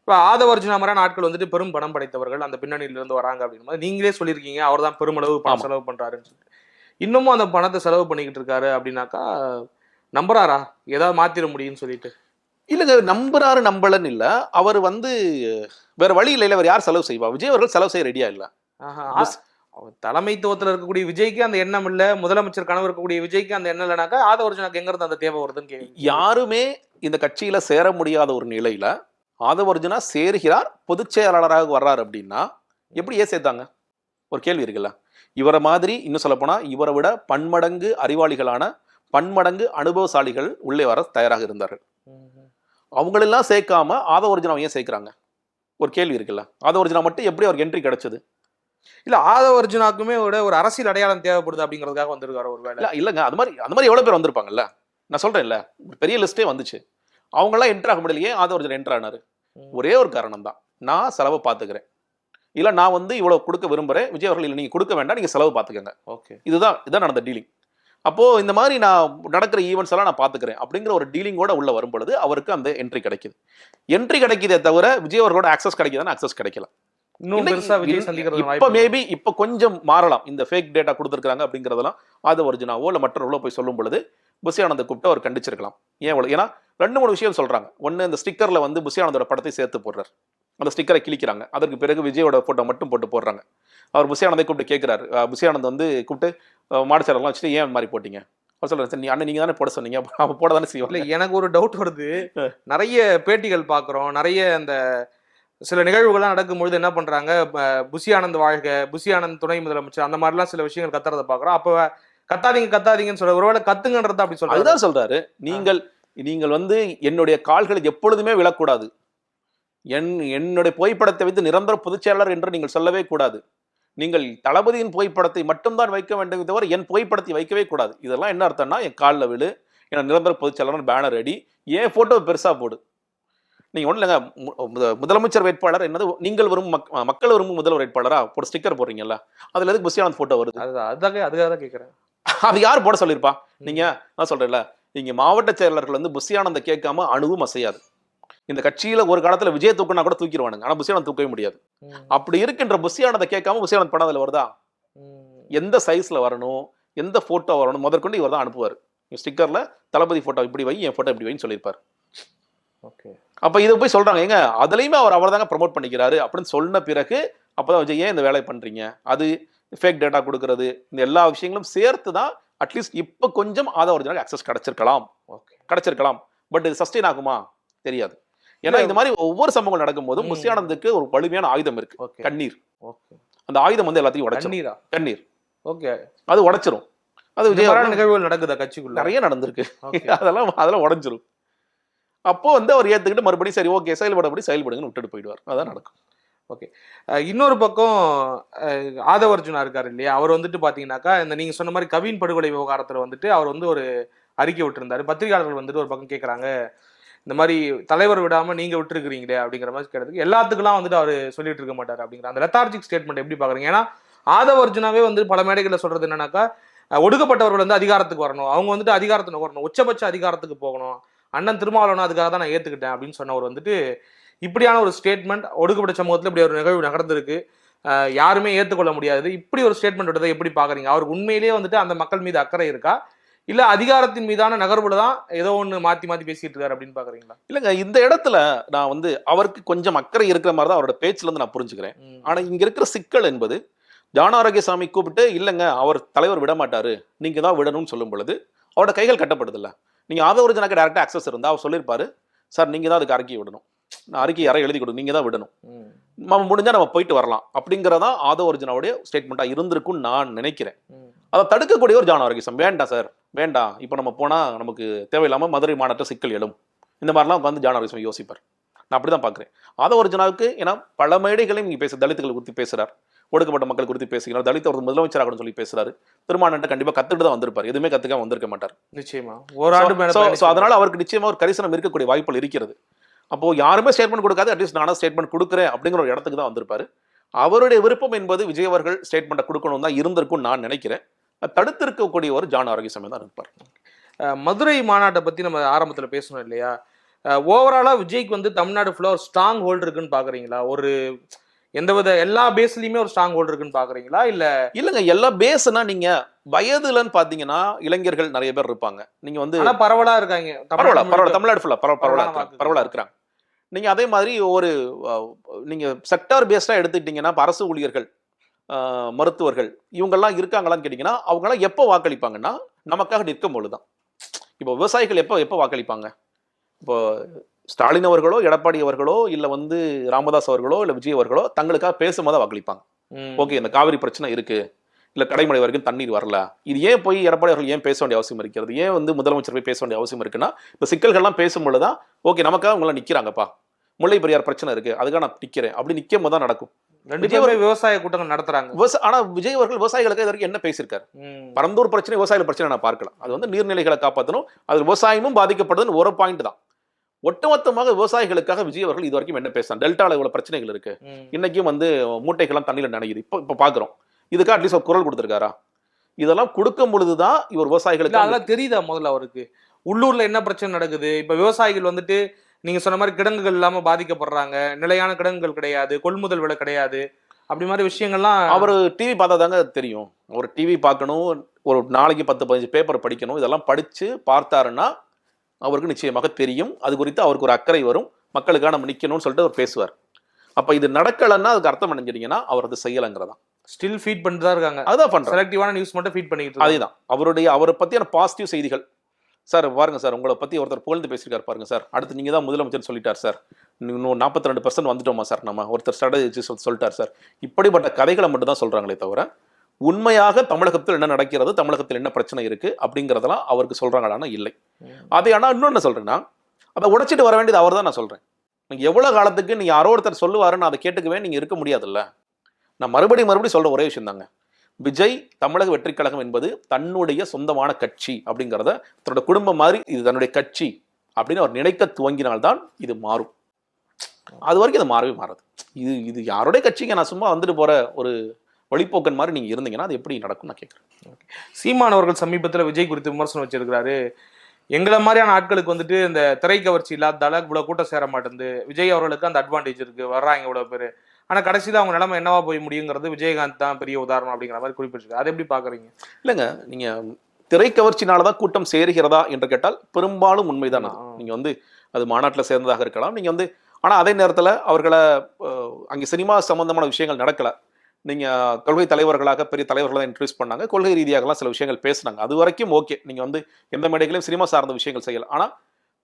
இப்ப ஆதவர்ஜுனா மாதிரி நாட்கள் வந்துட்டு பெரும் பணம் படைத்தவர்கள் அந்த பின்னணியில இருந்து வராங்க அப்படின்னு போது நீங்களே சொல்லியிருக்கீங்க அவர் தான் பெருமளவு பணம். செலவு பண்றாருன்னு சொல்லிட்டு. இன்னமும் அந்த பணத்தை செலவு பண்ணிக்கிட்டு இருக்காரு அப்படின்னாக்கா நம்புறாரா? ஏதாவது மாத்திர முடியும்னு சொல்லிட்டு. இல்லைங்க நம்புறாரு நம்பலன்னு இல்ல. அவர் வந்து வேற வழி இல்லை அவர் யார் செலவு செய்வா? விஜய் அவர்கள் செலவு செய்ய ரெடியா இல்ல. தலைமைத்துவத்துல இருக்கக்கூடிய விஜய்க்கு அந்த எண்ணம் இல்ல முதலமைச்சர் கனவு இருக்கக்கூடிய விஜய்க்கு அந்த எண்ணம் இல்லைனாக்கா ஆதவர்ஜுனாக்கு எங்க இருந்து அந்த தேவை வருதுன்னு கேக்குறீங்க யாருமே இந்த கட்சியில சேர முடியாத ஒரு நிலையில ஆதவர்ஜுனா சேர்கிறார் பொதுச் செயலாளராக வர்றார் அப்படின்னா எப்படி ஏன் சேர்த்தாங்க? ஒரு கேள்வி இருக்குல்ல. இவரை மாதிரி இன்னும் சொல்லப்போனா இவரை விட பன்மடங்கு அறிவாளிகளான பன்மடங்கு அனுபவசாலிகள் உள்ளே வர தயாராக இருந்தார்கள். அவங்களெல்லாம் சேர்க்காம ஆதவர்ஜுனாவை ஏன் சேர்க்கிறாங்க? ஒரு கேள்வி இருக்குல்ல. ஆதவர்ஜுனா மட்டும் எப்படி அவருக்கு என்ட்ரி கிடைச்சது? இல்ல ஆதவர்ஜுனாக்குமே ஒரு ஒரு அரசியல் அடையாளம் தேவைப்படுது அப்படிங்கிறதுக்காக வந்திருக்காரு ஒரு வேலை இல்ல இல்லைங்க. அது மாதிரி அந்த மாதிரி எவ்வளவு பேர் வந்திருப்பாங்கல்ல? நான் சொல்றேன்ல. ஒரு பெரிய லிஸ்டே வந்துச்சு. அவங்கெல்லாம் என்ட்ரு ஆக முடியலையே ஆதவர்ஜன் என்ட்ரு ஆனாரு. ஒரே ஒரு காரணம் தான் நான் செலவை பார்த்துக்கிறேன். இல்ல நான் வந்து இவ்வளவு கொடுக்க விரும்புறேன். விஜய் அவர்கள் இல்லை நீங்க கொடுக்க வேண்டாம். நீங்க செலவு பார்த்துக்கங்க ஓகே இதுதான் இதான் நடந்த டீலிங் அப்போ இந்த மாதிரி நான் நடக்கிற ஈவெண்ட்ஸ் எல்லாம் நான் பார்த்துக்கிறேன் அப்படிங்கிற ஒரு டீலிங்கோட உள்ள வரும் பொழுது அவருக்கு அந்த என்ட்ரி கிடைக்குது. என்ட்ரி கிடைக்குதே தவிர விஜய் அவர்களோட ஆக்சஸ் கிடைக்குதான்னு ஆக்சஸ் கிடைக்கல. இப்ப மேபி இப்ப கொஞ்சம் மாறலாம். இந்த ஃபேக் டேட்டா கொடுத்துருக்காங்க அப்படிங்கறதெல்லாம் ஆத ஒரிஜினாவோ இல்ல மற்றவர்களோ போய் சொல்லும் பொழுது புசி ஆனந்தை கூப்பிட்டு அவர் கண்டிச்சிருக்கலாம். ஏன் ஏன்னா ரெண்டு மூணு விஷயம் சொல்றாங்க. ஒண்ணு இந்த ஸ்டிக்கர்ல வந்து புசி ஆனந்தோட படத்தை சேர்த்து போடுறாரு. அந்த ஸ்டிக்கரை கிழிக்கிறாங்க. அதற்கு பிறகு விஜயோட போட்டோ மட்டும் போட்டு போடுறாங்க. அவர் புசி ஆனந்தை கூப்பிட்டு கேட்கிறாரு அஹ் புசி ஆனந்த் வந்து கூப்பிட்டு மாடுச்சாரெல்லாம் வச்சுட்டு ஏன் மாதிரி போட்டீங்க? அவர் சொல்றாரு "சரி, நீ அண்ணன் நீங்க தானே போட சொன்னீங்க. அப்ப போட தானே இல்ல செய்வாங்க எனக்கு ஒரு டவுட் வருது. நிறைய பேட்டிகள் பாக்குறோம் நிறைய அந்த சில நிகழ்வுகள்லாம் நடக்கும்பொழுது என்ன பண்றாங்க? ப- புசி ஆனந்த் வாழ்க புசி ஆனந்த் துணை முதலமைச்சர் அந்த மாதிரிலாம் சில விஷயங்கள் கத்துறத பாக்குறோம் அப்ப கத்தாதீங்க கத்தாதீங்கன்னு சொல்ற ஒருவேளை கத்துங்கன்றத அப்படி சொல்றாரு. அதுதான் சொல்றாரு. நீங்கள் நீங்கள் வந்து என்னுடைய கால்களை எப்பொழுதுமே விழக்கூடாது. என் என்னுடைய புகைப்படத்தை வைத்து நிரந்தர பொதுச்செயலாளர் என்று நீங்கள் சொல்லவே கூடாது. நீங்கள் தளபதியின் புகைப்படத்தை மட்டும்தான் வைக்க வேண்டும் தவிர என் புகைப்படத்தை வைக்கவே கூடாது. இதெல்லாம் என்ன அர்த்தம்னா என் காலில் விழு என் நிரந்தர பொதுச்செயலாளர் பேனர் அடி என் போட்டோ பெருசா போடு. நீங்க ஒண்ணு இல்லைங்க முதலமைச்சர் வேட்பாளர் என்னது நீங்கள் விரும்பும் மக்- மக்கள் விரும்பும் முதல்வர் வேட்பாளரா? ஒரு ஸ்டிக்கர் போடுறீங்கல்ல அதுல எதுக்கு புஷியானந்த் போட்டோ வருது? அதுதான் அதுக்காக தான் கேக்குறேன். அது யார் போட சொல்லியிருப்பா? நீங்க நான் சொல்றேன்ல இங்க மாவட்ட செயலாளர்கள் வந்து புஷியானந்த கேட்காம அணுவும் அசையாது. இந்த கட்சியில ஒரு காலத்துல விஜய் தூக்குனா கூட தூக்கிடுவானுங்க. ஆனா புஷியானந்த் தூக்கவே முடியாது. அப்படி இருக்கின்ற புஷியானந்த கேட்காம புஷியானந்த் படம் அதுல வருதா. எந்த சைஸ்ல வரணும்? எந்த போட்டோ வரணும்? முதற்கொண்டு இவர் தான் அனுப்புவார் ஸ்டிக்கர்ல தளபதி போட்டோ இப்படி வை என் போட்டோ இப்படி வைன்னு சொல்லியிருப்பார். ஓகே. அப்ப இதை போய் சொல்றாங்க. ஏங்க அதுலயுமே அவர் அவர் தாங்க ப்ரமோட் பண்ணிக்கிறாரு அப்படின்னு சொன்ன பிறகு அப்பதான் விஜய் ஏன் இந்த வேலையை பண்றீங்க? அது ஃபேக் டேட்டா கொடுக்கறது இந்த எல்லா விஷயங்களும் சேர்த்து தான் அட்லீஸ்ட் இப்போ கொஞ்சம் ஆதா ஒரிஜினல் அக்சஸ் கிடைச்சிருக்கலாம். ஓகே. கிடைச்சிருக்கலாம். பட் இது சஸ்டெயின் ஆகுமா? தெரியாது. ஏன்னா இந்த மாதிரி ஒவ்வொரு சம்பவங்கள் நடக்கும்போதும் ம். முசியானந்துக்கு ஒரு வலிமையான ஆயுதம் இருக்கு. ஓகே. கண்ணீர். ஓகே. அந்த ஆயுதம் வந்து எல்லாத்தையும் உடைச்சிரும். கண்ணீரா? ஓகே. அது உடைச்சிரும். அது இந்த விஜய் மாதிரியான அவர்கள் நிகழ்வுகள் நடக்குதா கட்சிக்குள்ள? நிறைய நடந்திருக்கு. ஓகே. அதெல்லாம் அதெல்லாம் உடைஞ்சிரும். அப்போ வந்து அவர் ஏத்துக்கிட்டு மறுபடியும் சரி ஓகே செயல்படபடி செயல்படுங்கன்னு விட்டுட்டு போயிடுவார். அதான் நடக்கும். அஹ் இன்னொரு பக்கம் ஆதவர்ஜுனா இருக்காரு இல்லையா? அவர் வந்துட்டு பாத்தீங்கன்னாக்கா இந்த நீங்க சொன்ன மாதிரி கவின் படுகொலை விவகாரத்துல வந்துட்டு அவர் வந்து ஒரு அறிக்கை விட்டிருந்தாரு. பத்திரிகையாளர்கள் வந்துட்டு ஒரு பக்கம் கேக்குறாங்க. இந்த மாதிரி தலைவர் விடாமல் நீங்கள் விட்டுருக்கிறீங்களே அப்படிங்கிற மாதிரி கேட்டதுக்கு எல்லாத்துக்கெல்லாம் வந்துட்டு அவர் சொல்லிட்டு இருக்க மாட்டார் அப்படிங்கிற அந்த லெத்தார்ஜிக் ஸ்டேட்மெண்ட் எப்படி பார்க்குறீங்க ஏன்னா ஆதவர்ஜுனாவே வந்து பல மேடைகளில் சொல்கிறது என்னன்னாக்கா ஒடுக்கப்பட்டவர்கள் வந்து அதிகாரத்துக்கு வரணும். அவங்க வந்துட்டு அதிகாரத்துக்கு வரணும் உச்சபட்ச அதிகாரத்துக்கு போகணும். அண்ணன் திருமாவளவன் அதுக்காக தான் நான் ஏற்றுக்கிட்டேன் அப்படின்னு சொன்னவர் வந்துட்டு இப்படியான ஒரு ஸ்டேட்மெண்ட் ஒடுக்கப்பட்ட சமூகத்தில் இப்படி ஒரு நிகழ்வு நடந்திருக்கு. யாருமே ஏற்றுக்கொள்ள முடியாது. இப்படி ஒரு ஸ்டேட்மெண்ட் விட்டதை எப்படி பார்க்குறீங்க அவருக்கு உண்மையிலேயே வந்துட்டு அந்த மக்கள் மீது அக்கறை இருக்கா? இல்லை அதிகாரத்தின் மீதான நகர்வுல தான் ஏதோ ஒன்று மாற்றி மாற்றி பேசிட்டு இருக்காரு அப்படின்னு பார்க்குறீங்களா இல்லைங்க இந்த இடத்துல நான் வந்து அவருக்கு கொஞ்சம் அக்கறை இருக்கிற மாதிரி தான் அவரோட பேச்சுல இருந்து நான் புரிஞ்சுக்கிறேன். ஆனா இங்க இருக்கிற சிக்கல் என்பது ஜான ஆரோக்கியசாமி கூப்பிட்டு இல்லைங்க அவர் தலைவர் விட மாட்டாரு. நீங்க தான் விடணும்னு சொல்லும் பொழுது அவரோட கைகள் கட்டப்படுது இல்ல. நீங்க ஆதவர்ஜனாக்கு டேரக்டா அக்சஸ் இருந்தா அவர் சொல்லியிருப்பாரு. சார் நீங்க தான் அதுக்கு அறிக்கை விடணும். நான் அறிக்கை யாரை எழுதி கொடுங்க நீங்க தான் விடணும். நம்ம முடிஞ்சா நம்ம போயிட்டு வரலாம். அப்படிங்கறதான் ஆதவர்ஜனாவுடைய ஸ்டேட்மெண்டா இருந்திருக்கும்னு நான் நினைக்கிறேன். அதை தடுக்கக்கூடிய ஒரு ஜான ஆரோக்கியம் வேண்டாம் சார். வேண்டாம் இப்போ நம்ம போனா நமக்கு தேவையில்லாம மதுரை மாநாட்ட சிக்கல் எழும். இந்த மாதிரிலாம் உட்காந்து ஜான ஆரோக்கியம் யோசிப்பார். நான் அப்படிதான் பார்க்குறேன். ஆதவர்ஜனாவுக்கு ஏன்னா பல மேடைகளையும் இங்கே பேச தலித்துகளை குறித்து பேசுறார். ஒடுக்கப்பட்ட மக்கள் குறித்து பேசுகிறார். தலித் ஒரு முதலமைச்சராகணும்னு சொல்லி பேசுறாரு. திருமாவளவன் கண்டிப்பா கத்துட்டு தான் வந்திருப்பார். எதுவுமே கத்துக்காம வந்திருக்க மாட்டார். நிச்சயமா. ஓராண்டு பயணிச்சு- அதனால அவருக்கு நிச்சயமா ஒரு கரிசனம் இருக்கக்கூடிய வாய்ப்புகள் இருக்கிறது. அப்போ யாருமே ஸ்டேட்மெண்ட் கொடுக்காது. அட்லீஸ்ட் நானும் ஸ்டேட்மெண்ட் கொடுக்குறேன் அப்படிங்கிற ஒரு இடத்துக்கு தான் வந்திருப்பாரு. அவருடைய விருப்பம் என்பது விஜய் அவர்கள் ஸ்டேட்மெண்ட்டை கொடுக்கணும் தான் இருந்திருக்கும் நான் நினைக்கிறேன். அது தடுத்து இருக்கக்கூடிய ஒரு ஜான் ஆரோக்கியசாமி தான் இருப்பார். மதுரை மாநாட்டை பத்தி நம்ம ஆரம்பத்துல பேசணும் இல்லையா? ஓவராலா விஜய்க்கு வந்து தமிழ்நாடு ஃபுல்லா ஒரு ஸ்ட்ராங் ஹோல்ட் இருக்குன்னு பாக்குறீங்களா? ஒரு எந்தவித எல்லா பேஸ்லயுமே ஒரு ஸ்ட்ராங் ஹோல்ட் இருக்குன்னு பாக்குறீங்களா? இல்ல இல்லைங்க எல்லா பேஸ்னா நீங்க வயதுலன்னு பாத்தீங்கன்னா இளைஞர்கள் நிறைய பேர் இருப்பாங்க. நீங்க வந்து பரவலா இருக்காங்க. தமிழ்நாடு பரவாயில்ல தமிழ்நாடு ஃபுல்லா பரவ பரவலா பரவலா இருக்கிறாங்க பரவலா நீங்க அதே மாதிரி ஒரு நீங்க செக்டார் பேஸ்டா எடுத்துக்கிட்டீங்கன்னா அரசு ஊழியர்கள் மருத்துவர்கள் இவங்கெல்லாம் இருக்காங்களான்னு கேட்டீங்கன்னா அவங்கெல்லாம் எப்போ வாக்களிப்பாங்கன்னா நமக்காக நிற்கும் பொழுதுதான். இப்போ விவசாயிகள் எப்போ எப்போ வாக்களிப்பாங்க? இப்போ ஸ்டாலின் அவர்களோ எடப்பாடி அவர்களோ இல்ல வந்து ராமதாஸ் அவர்களோ இல்ல விஜய் அவர்களோ தங்களுக்காக பேசும்போது வாக்களிப்பாங்க. ஓகே இந்த காவிரி பிரச்சனை இருக்கு இல்ல கடைமடை வரைக்கும் தண்ணீர் வரல இது ஏன் போய் எடப்பாடி அவர்கள் ஏன் பேச வேண்டிய அவசியம் இருக்கிறது? ஏன் வந்து முதலமைச்சர் போய் பேச வேண்டிய அவசியம் இருக்குன்னா இந்த சிக்கல்கள்லாம் பேசும்பொழுது தான் ஓகே நமக்காக உங்களை நிக்கிறாங்கப்பா முல்லை பெரியார் பிரச்சனை இருக்கு அதுக்காக நான் நிக்கிறேன் அப்படி நிக்கும் போது தான் நடக்கும். பேருமே விவசாய கூட்டங்கள் நடத்துறாங்க. விவசாய ஆனா விஜய் அவர்கள் விவசாயிகளுக்கு இது வரைக்கும் என்ன பேசியிருக்காரு. பரந்தூர் பிரச்சனை விவசாயிகள் பிரச்சனை நான் பார்க்கலாம் அது வந்து நீர்நிலைகளை காப்பாற்றணும் அது விவசாயமும் பாதிக்கப்படுதுன்னு ஒரு பாயிண்ட் தான். ஒட்டுமொத்தமாக விவசாயிகளுக்காக விஜய் அவர்கள் இது வரைக்கும் என்ன பேசுறாங்க டெல்டால இவ்வளவு பிரச்சனைகள் இருக்கு. இன்னைக்கும் வந்து மூட்டைகள்லாம் தண்ணியில நனையுது. இப்போ இப்போ பாக்குறோம். இதுக்கு அட்லீஸ்ட் ஒரு குரல் கொடுத்துருக்காரா? இதெல்லாம் கொடுக்கும் பொழுதுதான் இவர் விவசாயிகளுக்கு அதெல்லாம் தெரியுதா முதல்ல அவருக்கு? உள்ளூர்ல என்ன பிரச்சனை நடக்குது? இப்ப விவசாயிகள் வந்துட்டு நீங்க சொன்ன மாதிரி கிடங்குகள் இல்லாம பாதிக்கப்படுறாங்க. நிலையான கிடங்குகள் கிடையாது. கொள்முதல் விலை கிடையாது. அப்படி மாதிரி விஷயங்கள்லாம் அவர் டிவி பார்த்தா தாங்க தெரியும். ஒரு டிவி பார்க்கணும் ஒரு நாளைக்கு பத்து பதினஞ்சு பேப்பர் படிக்கணும் இதெல்லாம் படிச்சு பார்த்தாருன்னா அவருக்கு நிச்சயமாக தெரியும். அது குறித்து அவருக்கு ஒரு அக்கறை வரும். மக்களுக்காக நம்ம நிக்கணும்னு சொல்லிட்டு அவர் பேசுவார். அப்ப இது நடக்கலைன்னா அதுக்கு அர்த்தம் என்னன்னு அவர் அது செய்யலைங்கிறதான் ஸ்டில் ஃபீட் பண்ணிட்டு தான் இருக்காங்க. அதுதான் பண்றாரு. செலக்டிவான நியூஸ் மட்டும் ஃபீட் இருக்காங்க. அதேதான். அவருடைய அவரை பத்தியான பாசிட்டிவ் செய்திகள் சார் பாருங்க சார் உங்களை பத்தி ஒருத்தர் புகழ்ந்து பேசியிருக்காரு பாருங்க சார். அடுத்து நீங்க தான் முதலமைச்சர் சொல்லிட்டார் சார். இன்னும் நாற்பத்தி ரெண்டு பர்சன்ட் வந்துட்டோமா சார் நம்ம? ஒருத்தர் ஸ்ட்ராட்டஜி சொல்லிட்டார் சார். இப்படிப்பட்ட கதைகளை மட்டும் தான் சொல்றாங்களே தவிர உண்மையாக தமிழகத்தில் என்ன நடக்கிறது தமிழகத்தில் என்ன பிரச்சனை இருக்கு அப்படிங்கறதெல்லாம் அவருக்கு சொல்றாங்களான்னா இல்லை. அதை ஆனா இன்னொன்னு சொல்றேன்னா அதை உடைச்சிட்டு வர வேண்டியது அவர் தான் நான் சொல்றேன். நீங்க எவ்வளவு காலத்துக்கு நீங்க யாரோ ஒருத்தர் சொல்லுவாருன்னு அதை கேட்டுக்கவே நீங்க இருக்க முடியாதுல்ல. நான் மறுபடியும் மறுபடியும் சொல்ற ஒரே விஷயம் தாங்க விஜய் தமிழக வெற்றி கழகம் என்பது தன்னுடைய சொந்தமான கட்சி அப்படிங்கிறத தன்னோட குடும்பம் மாதிரி இது தன்னுடைய கட்சி அப்படின்னு அவர் நினைக்க துவங்கினால்தான் இது மாறும். அது வரைக்கும் இது மாறவே மாறாது. இது இது யாருடைய கட்சிக்கு நான் சும்மா வந்துட்டு போற ஒரு வழிப்போக்கன் மாதிரி நீங்க இருந்தீங்கன்னா அது எப்படி நடக்கும் நான் கேட்குறேன் சீமான் அவர்கள் விஜய் குறித்து விமர்சனம் வச்சிருக்கிறாரு. எங்களை மாதிரியான ஆட்களுக்கு வந்துட்டு இந்த திரை கவர்ச்சி இல்லாததால இவ்வளோ கூட்டம் சேர மாட்டேங்குது. விஜய் அவர்களுக்கு அந்த அட்வான்டேஜ் இருக்கு. வர்றாங்க இவ்வளோ பேர். ஆனா கடைசியில அவங்க நிலைமை என்னவா போய் முடியுங்கிறது விஜயகாந்த் தான் பெரிய உதாரணம் அப்படிங்கிற மாதிரி குறிப்பிட்டிருக்கு அதை எப்படி பாக்குறீங்க இல்லைங்க நீங்க திரை கவர்ச்சினால தான் கூட்டம் சேருகிறதா என்று கேட்டால் பெரும்பாலும் உண்மைதான் அது. ஆ. நீங்க வந்து அது மாநாட்டில் சேர்ந்ததாக இருக்கலாம். நீங்க வந்து ஆனா அதே நேரத்துல அவர்களை அங்க சினிமா சம்பந்தமான விஷயங்கள் நடக்கல. நீங்க கொள்கை தலைவர்களாக பெரிய தலைவர்களை இன்ட்ரடியூஸ் பண்ணாங்க. கொள்கை ரீதியாகலாம் சில விஷயங்கள் பேசுனாங்க. அது வரைக்கும் ஓகே நீங்க வந்து எந்த மேடைகளையும் சினிமா சார்ந்த விஷயங்கள் செய்யலாம் ஆனா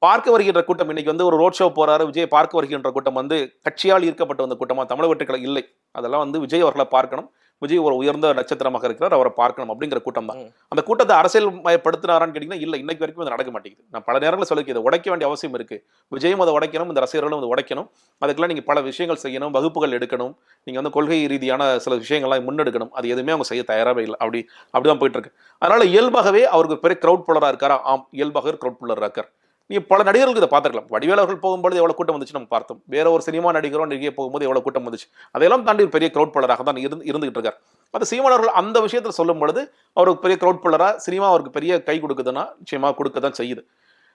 பார்க்க வருகின்ற கூட்டம் இன்னைக்கு வந்து ஒரு ரோட் ஷோ போறாரு. விஜய் பார்க்க வருகின்ற கூட்டம் வந்து கட்சியால் ஈர்க்கப்பட்ட வந்த கூட்டமா தமிழக வெற்றிகளை இல்லை. அதெல்லாம் வந்து விஜய் அவர்களை பார்க்கணும். விஜய் ஒரு உயர்ந்த நட்சத்திரமாக இருக்கிறார். அவரை பார்க்கணும் அப்படிங்கிற கூட்டம் தான். அந்த கூட்டத்தை அரசியல் மயப்படுத்தினாரான்னு கேட்டீங்கன்னா இல்லை இன்னைக்கு வரைக்கும் அது நடக்க மாட்டேங்குது. நான் பல நேரங்களில் சொல்லி இதை உடைக்க வேண்டிய அவசியம் இருக்கு. விஜயும் அதை உடைக்கணும் இந்த ரசிகர்களும் அதை உடைக்கணும். அதுக்கெல்லாம் நீங்க பல விஷயங்கள் செய்யணும் வகுப்புகள் எடுக்கணும். நீங்க வந்து கொள்கை ரீதியான சில விஷயங்கள்லாம் முன்னெடுக்கணும். அது எதுவுமே அவங்க செய்ய தயாராகவே இல்லை. அப்படி அப்படிதான் போயிட்டு இருக்கு. அதனால இயல்பாகவே அவருக்கு பெரிய க்ரௌட் புல்லரா இருக்காரா? ஆம் இயல்பாகவே க்ரௌட் புல்லரா இருக்கார். நீ பல நடிகர்களுக்கு இதை பார்த்துக்கலாம் வடிவேல் அவர்கள் போகும்போது எவ்வளோ கூட்டம் வந்துச்சு நம்ம பார்த்தோம். வேற ஒரு சினிமா நடிகரோ நடிகை போகும்போது எவ்வளோ கூட்டம் வந்துச்சு. அதையெல்லாம் தாண்டி ஒரு பெரிய க்ரௌட் புல்லராக தான் இருந்து இருந்துகிட்டு இருக்கார். அந்த சீமான் அவர்கள் அந்த விஷயத்தில் சொல்லும் பொழுது அவருக்கு பெரிய க்ரௌட் புல்லரா சினிமா அவருக்கு பெரிய கை கொடுக்குதுன்னா நிச்சயமாக கொடுக்க தான் செய்யுது.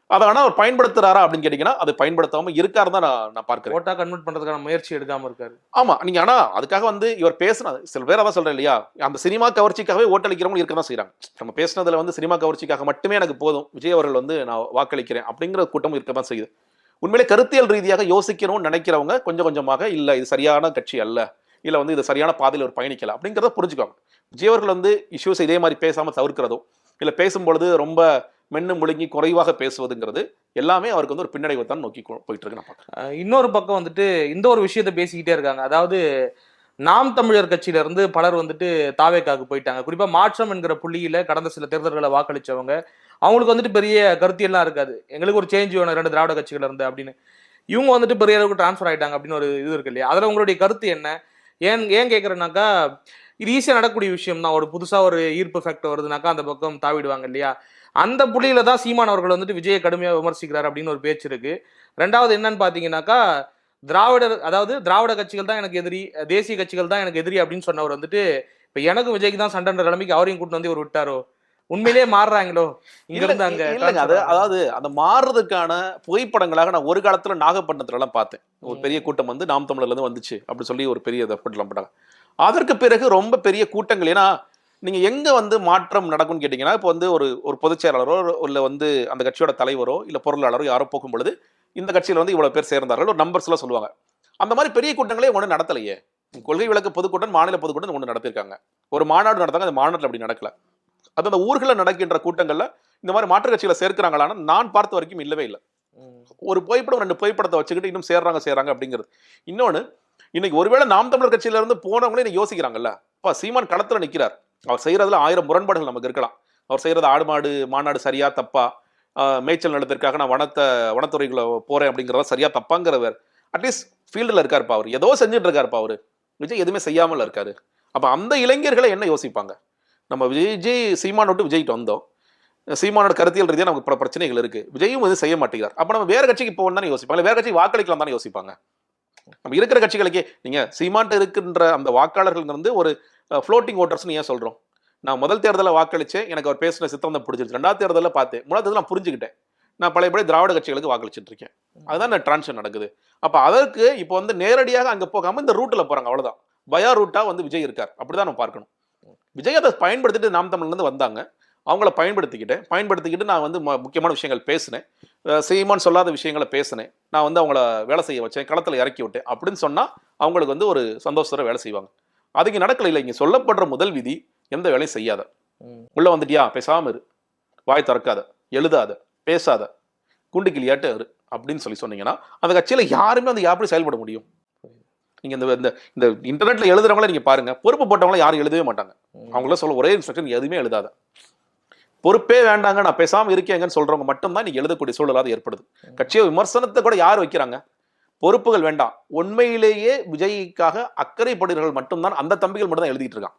அதை ஆனா அவர் பயன்படுத்துறாரா அப்படின்னு கேட்டீங்கன்னா அது பயன்படுத்தாம இருக்காரு தான் நான் நான் பார்க்கிறேன். ஓட்டா கன்வெர்ட் பண்றதுக்கான முயற்சி எடுக்காம இருக்காரு. ஆமா நீங்க ஆனா அதுக்காக வந்து இவர் பேசுனா சில பேர் அதான் சொல்றேன் இல்லையா? அந்த சினிமா கவர்ச்சிக்காகவே ஓட்டளிக்கிறவங்க இருக்க தான் செய்றாங்க. நம்ம பேசுனதுல வந்து சினிமா கவர்ச்சிக்காக மட்டுமே எனக்கு போதும். விஜய் அவர்கள் வந்து நான் வாக்களிக்கிறேன் அப்படிங்கிற கூட்டம் இருக்க தான் செய்யுது. உண்மையிலே கருத்தியல் ரீதியாக யோசிக்கணும்னு நினைக்கிறவங்க கொஞ்சம் கொஞ்சமாக இல்ல இது சரியான கட்சி அல்ல இல்ல வந்து இது சரியான பாதையில் ஒரு பயணிக்கல அப்படிங்கிறத புரிஞ்சுக்கோங்க விஜய் அவர்கள் வந்து இஷ்யூஸ் இதே மாதிரி பேசாம தவிர்க்கிறதோ இல்ல பேசும்பொழுது ரொம்ப மென்னு முழுங்கி குறைவாக பேசுவதுங்கிறது எல்லாமே அவருக்கு வந்து ஒரு பின்னடைவை தான் நோக்கி கொ- போயிட்டு இருக்கு நான் பார்க்குறேன். இன்னொரு பக்கம் வந்துட்டு இந்த ஒரு விஷயத்த பேசிக்கிட்டே இருக்காங்க. அதாவது நாம் தமிழர் கட்சியிலிருந்து பலர் வந்துட்டு தாவேக்காக்கு போயிட்டாங்க. குறிப்பாக மாற்றம் என்கிற புள்ளியில் கடந்த சில தேர்தல்களை வாக்களித்தவங்க அவங்களுக்கு வந்துட்டு பெரிய கருத்தியெல்லாம் இருக்காது. எங்களுக்கு ஒரு சேஞ்ச் வேணும் ரெண்டு திராவிட கட்சிகள் இருந்து அப்படின்னு. இவங்க வந்துட்டு பெரிய அளவுக்கு டிரான்ஸ்ஃபர் ஆகிட்டாங்க அப்படின்னு ஒரு இது இருக்கு இல்லையா? அதில் உங்களுடைய கருத்து என்ன? ஏன் ஏன் கேட்குறேன்னாக்கா இது ஈஸியாக நடக்கக்கூடிய விஷயம் தான் ஒரு புதுசாக ஒரு ஈர்ப்பு ஃபேக்டர் வருதுனாக்கா அந்த பக்கம் தாவிடுவாங்க இல்லையா? அந்த புள்ளியில தான் சீமான் அவர்கள் வந்துட்டு விஜயை கடுமையாக விமர்சிக்கிறார் அப்படின்னு ஒரு பேச்சு இருக்கு. ரெண்டாவது என்னன்னு பார்த்தீங்கன்னாக்கா திராவிடர் அதாவது திராவிட கட்சிகள் தான் எனக்கு எதிரி தேசிய கட்சிகள் தான் எனக்கு எதிரி அப்படின்னு சொன்னவர் வந்துட்டு இப்போ எனக்கு விஜய்க்கு தான் சண்டைன்ற நிலைமைக்கு அவரையும் கூட்டு வந்து இவர் விட்டாரோ? உண்மையிலேயே மாறுறாங்களோ? இங்க இருந்து அங்க இல்லைங்க அது அதாவது அந்த மாறுறதுக்கான புகைப்படங்களாக நான் ஒரு காலத்துல நாகப்பட்டினத்துல எல்லாம் பார்த்தேன். ஒரு. பெரிய கூட்டம் வந்து நாம் தமிழர்ல இருந்து வந்துச்சு. அப்படி சொல்லி ஒரு பெரிய பண்ணாங்க அதற்கு பிறகு ரொம்ப பெரிய கூட்டங்கள். ஏன்னா நீங்கள் எங்கே வந்து மாற்றம் நடக்கும்னு கேட்டிங்கன்னா இப்போ வந்து ஒரு ஒரு பொதுச்செயலாளரோ இல்லை வந்து அந்த கட்சியோட தலைவரோ இல்லை பொருளாளரோ யாரோ போகும் பொழுது இந்த கட்சியில் வந்து இவ்வளோ பேர் சேர்ந்தார்கள் ஒரு நம்பர்ஸ் எல்லாம் சொல்லுவாங்க. அந்த மாதிரி பெரிய கூட்டங்களே ஒன்று நடத்தலையே. கொள்கை விளக்கு பொதுக்கூட்டம் மாநில பொதுக்கூட்டம் ஒன்று நடத்திருக்காங்க. ஒரு மாநாடு நடத்தாங்க அந்த மாநாட்டில் அப்படி நடக்கல. அது அந்த ஊர்களில் நடக்கின்ற கூட்டங்களில் இந்த மாதிரி மாற்றுக் கட்சிகளை சேர்க்கிறாங்களான்னு நான் பார்த்த வரைக்கும் இல்லவே இல்லை. ஒரு புகைப்படம் ரெண்டு புகைப்படத்தை வச்சுக்கிட்டு இன்னும் சேர்றாங்க சேர்றாங்க அப்படிங்கிறது. இன்னொன்று இன்னைக்கு ஒருவேளை நாம் தமிழர் கட்சியிலேருந்து போனவங்களே இன்னைக்கு யோசிக்கிறாங்கல்ல. அப்பா சீமான் களத்தில் நிற்கிறார் அவர் செய்கிறதுல ஆயிரம் முரண்பாடுகள் நமக்கு இருக்கலாம். அவர் செய்கிறது ஆடு மாடு மாநாடு சரியா தப்பா மேய்ச்சல் நிலத்திற்காக நான் வனத்தை வனத்துறைக்குள்ள போகிறேன் அப்படிங்கிறத சரியா தப்பாங்கிறவர் அட்லீஸ்ட் ஃபீல்டில் இருக்காருப்பா அவர். ஏதோ செஞ்சுட்டு இருக்காருப்பா அவர். விஜய் எதுவுமே செய்யாமல் இருக்காரு. அப்போ அந்த இளைஞர்களை என்ன யோசிப்பாங்க? நம்ம விஜய் சீமான் விட்டு விஜய்கிட்ட வந்தோம். சீமானோட கருத்தியல் ரீதியாக நமக்கு பல பிரச்சனைகள் இருக்குது விஜயும் வந்து செய்ய மாட்டேங்கிறார். அப்போ நம்ம வேற கட்சிக்கு போகணும் தானே யோசிப்பாங்க. வேறு கட்சிக்கு வாக்களிக்கலாம் தானே யோசிப்பாங்க. நம்ம இருக்கிற கட்சிகளுக்கே நீங்க சீமான்ட்டு இருக்கின்ற அந்த வாக்காளர்கள் வந்து ஒரு ஃப்ளோட்டிங் ஓட்டர்ஸ்னு ஏன் சொல்றோம்? நான் முதல் தேர்தலில் வாக்களிச்சேன் எனக்கு அவர் பேசின சித்தம் பிடிச்சிருச்சு. ரெண்டாவது தேர்தலில் பார்த்தேன். மூணாவது தேர்தல் நான் புரிஞ்சுக்கிட்டேன். நான் பழையபடி திராவிட கட்சிகளுக்கு வாக்களிச்சிட்டு இருக்கேன் அதுதான் இந்த டிரான்ஸ்ஃபர் நடக்குது. அப்ப அதற்கு இப்போ வந்து நேரடியாக அங்க போகாம இந்த ரூட்ல போறாங்க. அவ்வளவுதான். பயா ரூட்டா வந்து விஜய் இருக்கார். அப்படிதான் நம்ம பார்க்கணும். விஜய் அதை பயன்படுத்திட்டு நாம் தமிழ்ல இருந்து வந்தாங்க. அவங்கள பயன்படுத்திக்கிட்டேன். பயன்படுத்திக்கிட்டு நான் வந்து முக்கியமான விஷயங்கள் பேசினேன். சீமான் சொல்லாத விஷயங்களை பேசினேன். நான் வந்து அவங்கள வேலை செய்ய வச்சேன் களத்தில் இறக்கி விட்டேன் அப்படின்னு சொன்னா அவங்களுக்கு வந்து ஒரு சந்தோஷத்தோட வேலை செய்வாங்க. அது இங்க நடக்கல இல்லை இங்க சொல்லப்படுற முதல் விதி எந்த வேலையும் செய்யாத. உள்ள வந்துட்டியா? பேசாம இரு. வாய் திறக்காத. எழுதாத. பேசாத. குண்டு கிளியாட்டு இரு. அப்படின்னு சொல்லி சொன்னீங்கன்னா அந்த கட்சியில யாருமே வந்து எப்படி செயல்பட முடியும்? நீங்க இந்த இந்த இந்த இன்டர்நெட்ல எழுதுறவங்கள நீங்க பாருங்க. பொறுப்பு போட்டவங்கள யாரும் எழுதவே மாட்டாங்க. அவங்கள சொல்ல ஒரே இன்ஸ்ட்ரக்ஷன் எதுவுமே எழுதாத. பொறுப்பே வேண்டாங்க நான் பேசாம இருக்கேங்கன்னு சொல்றவங்க மட்டும்தான் நீங்க எழுதக்கூடிய சூழலாவது ஏற்படுது. கட்சியை விமர்சனத்தை கூட யார் வைக்கிறாங்க? பொறுப்புகள் வேண்டாம். உண்மையிலேயே விஜய்க்காக அக்கறைப்படுகிறவர்கள் மட்டும்தான் அந்த தம்பிகள் மட்டும் தான் எழுதிட்டு இருக்கான்.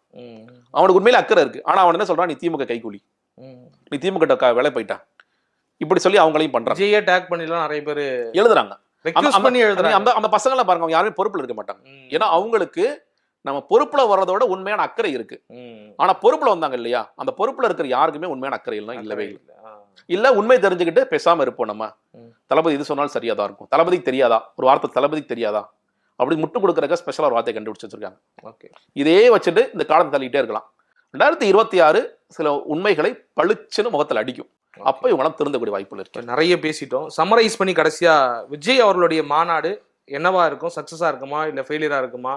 அவனுக்கு உண்மையில அக்கறை இருக்கு. ஆனா அவன் என்ன சொல்றான்? நீ திமுக கைக்கூலி ம். நீ திமுக வேலை போயிட்டான் இப்படி சொல்லி அவங்களையும் பண்றாங்க. விஜயை டேக் பண்ணிலாம் நிறைய பேர் எழுதுறாங்க. அந்த- அந்த பசங்களை பாருங்க அவங்க யாருமே பொறுப்புல இருக்க மாட்டாங்க. ஏன்னா அவங்களுக்கு நம்ம பொறுப்புல வர்றதோட உண்மையான அக்கறை இருக்கு. ஆனா பொறுப்புல வந்தாங்க இல்லையா? அந்த பொறுப்புல இருக்கிற யாருக்குமே உண்மையான அக்கறை எல்லாம் இல்லவே இல்லை. இல்ல உண்மை தெரிஞ்சுக்கிட்டு பேசாம இருப்போம் நம்ம. தளபதி இது சொன்னாலும் சரியா தான் இருக்கும். தளபதிக்கு தெரியாதா? ஒரு வார்த்தை தளபதிக்கு தெரியாதா? அப்படி முட்டு கொடுக்கறக்க ஸ்பெஷலா ஒரு வார்த்தை கண்டுபிடிச்சு வச்சிருக்காங்க. ஓகே. இதே வச்சுட்டு இந்த காலம் தள்ளிட்டே இருக்கலாம். ரெண்டாயிரத்தி இருபத்தி ஆறு சில உண்மைகளை பளிச்சுன்னு முகத்துல அடிக்கும். அப்ப இவங்களாம் திருந்தக்கூடிய வாய்ப்புகள் இருக்கு. நிறைய பேசிட்டோம். சம்மரைஸ் பண்ணி கடைசியா விஜய் அவர்களுடைய மாநாடு என்னவா இருக்கும்? சக்சஸா இருக்குமா? இல்ல ஃபெயிலியரா இருக்குமா?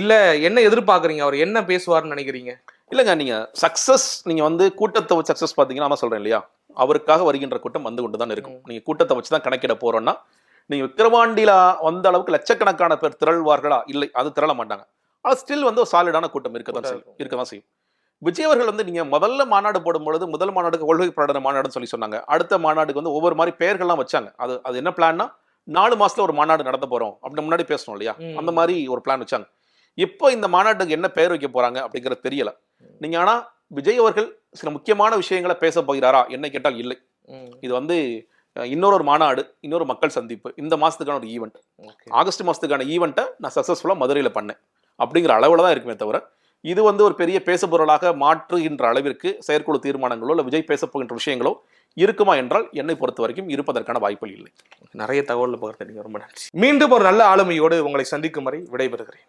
இல்ல என்ன எதிர்பார்க்கறீங்க அவர்? என்ன பேசுவார்னு நினைக்கிறீங்க? இல்லைங்க நீங்க சக்சஸ் நீங்க வந்து கூட்டத்தை சக்சஸ் பாத்தீங்கன்னா நான் சொல்றேன் இல்லையா? அவருக்காக வருகின்ற கூட்டம் வந்து கொண்டு தான் இருக்கும் நீங்க கூட்டத்தை வச்சு தான் கணக்கிட போறோம்னா நீங்க விக்கிரவாண்டியில வந்த அளவுக்கு லட்சக்கணக்கான பேர் திரள்வார்களா? இல்லை அது திரள மாட்டாங்க. ஆனா ஸ்டில் வந்து ஒரு சாலிடான கூட்டம் இருக்க தான் செய்யும். இருக்க தான் செய்யும். விஜய் அவர்கள் வந்து நீங்க முதல்ல மாநாடு போடும் பொழுது முதல் மாநாடுக்கு கொள்கை பிரகடன மாநாடுன்னு சொல்லி சொன்னாங்க. அடுத்த மாநாடுக்கு வந்து ஒவ்வொரு மாதிரி பெயர்கள்லாம் வச்சாங்க. அது அது என்ன பிளான்னா நாலு மாசத்துல ஒரு மாநாடு நடத்த போறோம். அப்படி முன்னாடி பேசணும் இல்லையா. அந்த மாதிரி ஒரு பிளான் வச்சாங்க. இப்போ இந்த மாநாட்டுக்கு என்ன பெயர் வைக்க போறாங்க அப்படிங்கிறது தெரியல. நீங்க ஆனா விஜய் அவர்கள் சில முக்கியமான விஷயங்களை பேச போகிறாரா? என்ன கேட்டால் இல்லை. இது வந்து இன்னொரு ஒரு மாநாடு இன்னொரு மக்கள் சந்திப்பு இந்த மாசத்துக்கான ஒரு ஈவெண்ட். ஆகஸ்ட் மாசத்துக்கான ஈவெண்ட்டை நான் சக்ஸஸ்ஃபுல்லாக மதுரையில் பண்ணேன். அப்படிங்கிற அளவில் தான் இருக்குமே தவிர இது வந்து ஒரு பெரிய பேசுபொருளாக மாற்றுகின்ற அளவிற்கு செயற்குழு தீர்மானங்களோ இல்லை விஜய் பேசப் போகின்ற விஷயங்களோ இருக்குமா என்றால் என்னை பொறுத்த வரைக்கும் இருப்பதற்கான வாய்ப்புகள் இல்லை. நிறைய தகவல் பகிர்ந்தீங்க ரொம்ப நன்றி. மீண்டும் ஒரு நல்ல ஆளுமையோடு உங்களை சந்திக்கும் வரை விடைபெறுகிறேன்.